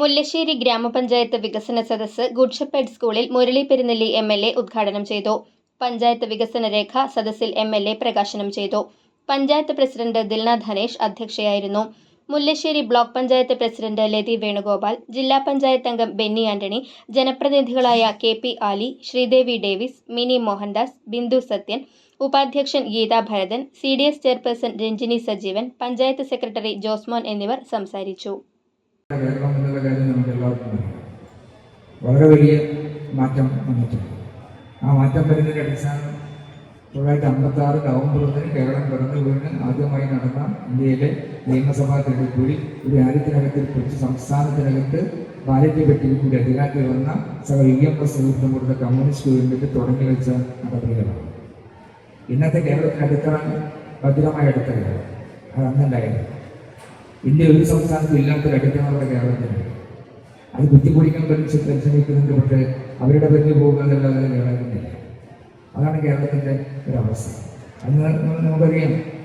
മുല്ലശ്ശേരി ഗ്രാമപഞ്ചായത്ത് വികസന സദസ് ഗുഡ്ഷപ്പേഡ് സ്കൂളിൽ Murali Perunnelli M L A ഉദ്ഘാടനം ചെയ്തു. പഞ്ചായത്ത് വികസന രേഖ സദസ്സിൽ എം എൽ എ പ്രകാശനം ചെയ്തു. പഞ്ചായത്ത് പ്രസിഡന്റ് ദിൽന ധനേഷ് അധ്യക്ഷയായിരുന്നു. മുല്ലശ്ശേരി ബ്ലോക്ക് പഞ്ചായത്ത് പ്രസിഡന്റ് ലതി വേണുഗോപാൽ ജില്ലാ പഞ്ചായത്ത് അംഗം ബെന്നി ആന്റണി ജനപ്രതിനിധികളായ കെ പി ആലി ശ്രീദേവി ഡേവിസ് മിനി മോഹൻദാസ് ബിന്ദു സത്യൻ ഉപാധ്യക്ഷൻ Geetha Bharathan C D S chairperson Ranjini Sajeevan panchayat secretary Josmon എന്നിവർ സംസാരിച്ചു. കേരളം എന്നുള്ള കാര്യം നമുക്ക് എല്ലാവർക്കും വളരെ വലിയ മാറ്റം വന്നിട്ടുണ്ട്. ആ മാറ്റം വരുന്നതിന്റെ അടിസ്ഥാനം തൊള്ളായിരത്തി അമ്പത്തി ആറ് നവംബർ കേരളം പിറന്നു വീണ് ആദ്യമായി നടന്ന ഇന്ത്യയിലെ നിയമസഭാ തെരഞ്ഞെടുപ്പിൽ ഒരു രാജ്യത്തിനകത്ത് കൊച്ചു സംസ്ഥാനത്തിനകത്ത് ബാലറ്റ് കൂടി അധികാരത്തിൽ വന്ന സഹ ഇ എം എസ് കൊടുത്ത കമ്മ്യൂണിസ്റ്റ് ഗവൺമെന്റ് തുടങ്ങി വെച്ച നടപടികളാണ്. ഇന്നത്തെ കേരളത്തിന് അടിത്തറ ഭദ്രമായ അടിത്തറയാണ്. അത് അന്നുണ്ടായിരുന്നു. ഇന്ത്യ ഒരു സംസ്ഥാനത്തും ഇല്ലാത്തൊരു അടിത്തറ നമ്മുടെ കേരളത്തിലുണ്ട് അത് കുത്തിപ്പൊടിക്കാൻ പറ്റി പരിശ്രമിക്കുന്നുണ്ട് പക്ഷേ അവരുടെ പേരിൽ പോകുക എന്നല്ലാതെ കേരളത്തിന്റെ അതാണ് കേരളത്തിന്റെ ഒരവസ്ഥ. അന്ന് നമുക്കറിയാം